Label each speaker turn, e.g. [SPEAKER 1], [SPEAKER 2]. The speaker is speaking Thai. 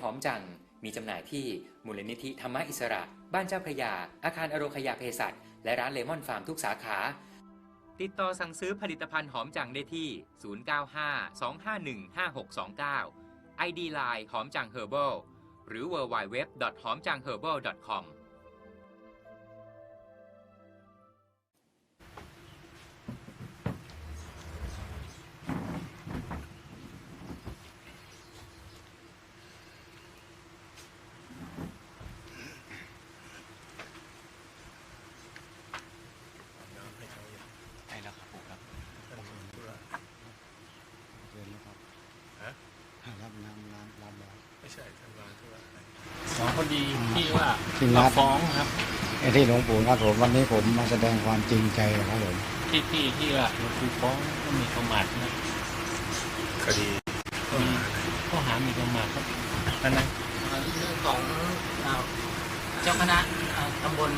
[SPEAKER 1] หอมจัง มีจำหน่ายที่มูลนิธิธรรมอิสระ บ้านเจ้าพระยา อาคารอโรคยาเภสัชและร้านเลมอนฟาร์มทุกสาขา ติดต่อสั่งซื้อผลิตภัณฑ์หอมจังได้ที่ 095 251 5629 ID Line หอมจังเฮอร์เบิลหรือ www. หอมจังเฮอร์เบิล .com
[SPEAKER 2] รับน้ำน้ำรับแล้ว
[SPEAKER 3] ไม่ใช่ท่านวางธุระอะไร
[SPEAKER 4] สองคนดีที่ว่า
[SPEAKER 2] ที่นั
[SPEAKER 4] เรา
[SPEAKER 2] ด
[SPEAKER 4] ฟ้องครับ
[SPEAKER 2] ไอ้ที่หลวงปู่ครับผมวันนี้ผมมาแสดงความจริงใจครับผม
[SPEAKER 4] ที่ที่ที่ว่าหลวงปู่ฟ้องก็มีประมาทนะ
[SPEAKER 3] คดีข้อหาอะไร
[SPEAKER 4] ข้อหามีประมาทครับนั่นนะ
[SPEAKER 5] เรื่องของเอ่อเจ้าคณะเอ่อตำบล